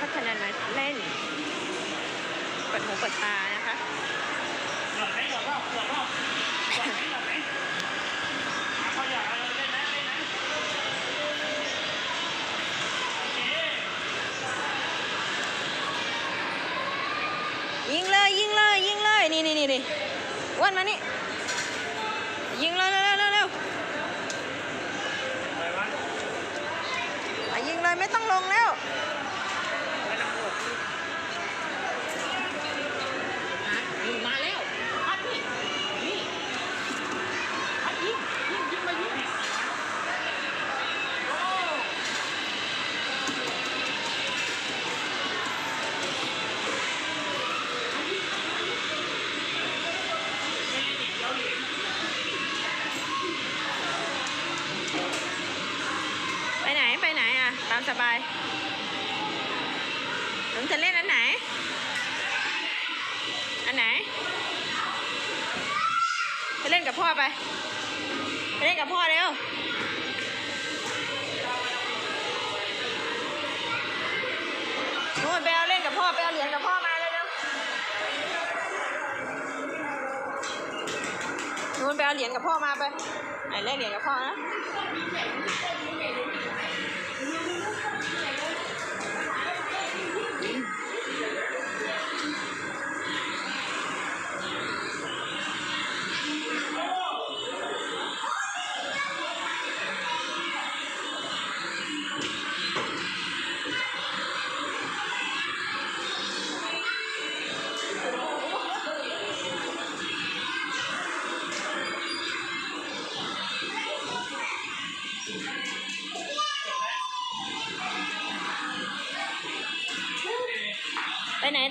พัฒนามาเล่นเปิดหูเปิดตานะคะหยอดไหมหยอดรอบหยอดรอบหยอดไหมหยอดไหมหาข้อหยอดเอาเล่นนะเล่นนะโอเคยิงเลยยิงเลยยิงเลยนี่นี่นี่นี่อ้วนมานี่ยิงเลยเร็วเร็วเร็วเร็วอะไรวะอะยิงเลยไม่ต้องลงแล้วามสบายหนูจะเล่นอันไหน อันไหน ไปเล่นกับพ่อไป ไปเล่นกับพ่อเร็วนู่นไปเอาเล่นกับพ่อ ไปเอาเหรียญกับพ่อมาเร็วเร็วนู่นไปเอาเหรียญกับพ่อมาไปไหนเล่นเหรียญกับพ่อนะ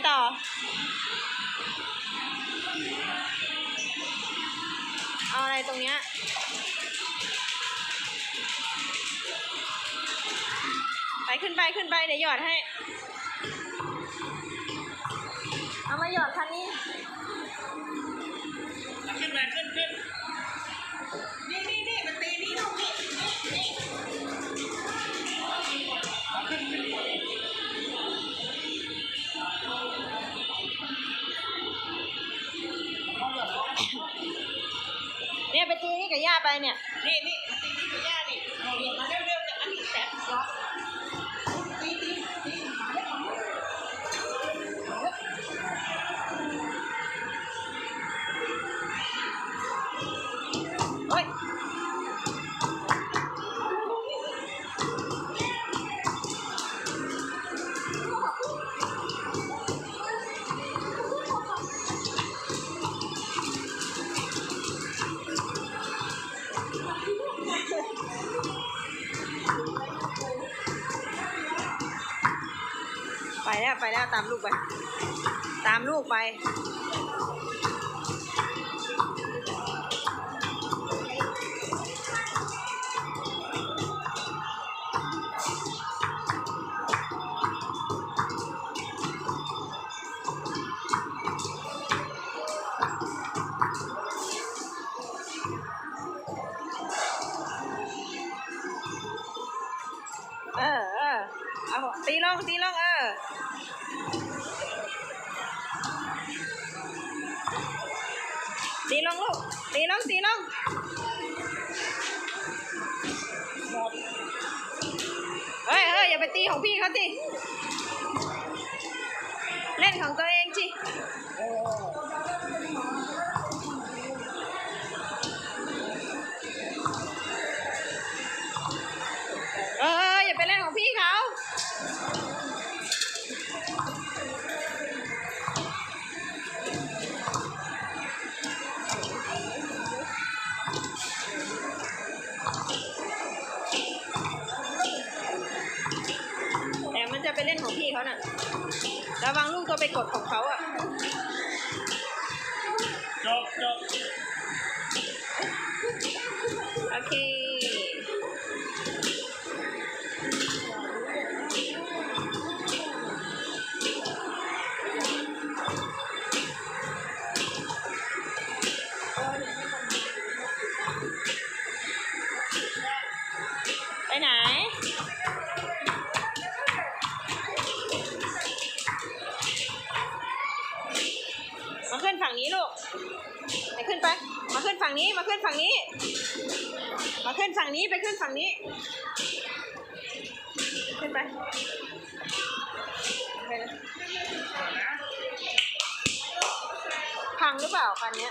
ต่อ เอาอะไรตรงเนี้ยไปขึ้นไปขึ้นไปเดี๋ยวหยอดให้ เอามาหยอดคันนี้ ขึ้นมาขึ้นขึ้น เนี่ยไปตีนี่กับย่าไปเนี่ย นี่นี่มาตีนี่กับย่านี่เอาเรียนมาเร็วๆแต่อันนี้แสบร้อน ไปแล้วไปแล้วตามลูกไป ตามลูกไป เออเออเอาตีลงตีลงเออตีลงลูกตีลงตีลงเฮ้ยเฮ้ยอย่าไปตีของพี่เขาสิเล่นของตัวเอง ไปเล่นของพี่เขาน่ะ ระวังลูกตัวไปกดของเขาอะ จบจบโอเค ไป มาขึ้นฝั่งนี้ มาขึ้นฝั่งนี้ มาขึ้นฝั่งนี้ ไปขึ้นฝั่งนี้ ขึ้นไปพังหรือเปล่าคันนี้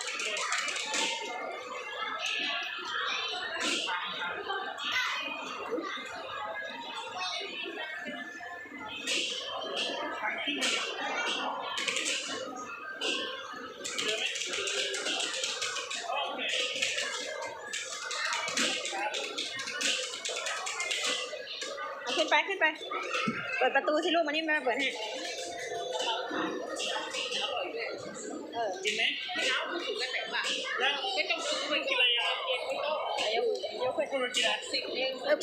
ขึ้นไปขึ้นไป เปิดประตูสิลูกมานี่แม่เปิดให้เออกินไหมไม่เอาคุณถูกกันแต่ว่าแล้วไม่ต้องซื้อไปกินอะไรอะเย็นไม่ต้องเดี๋ยวเดี๋ยวขึ้นคุณมากินอะไรสิ่งเองเออ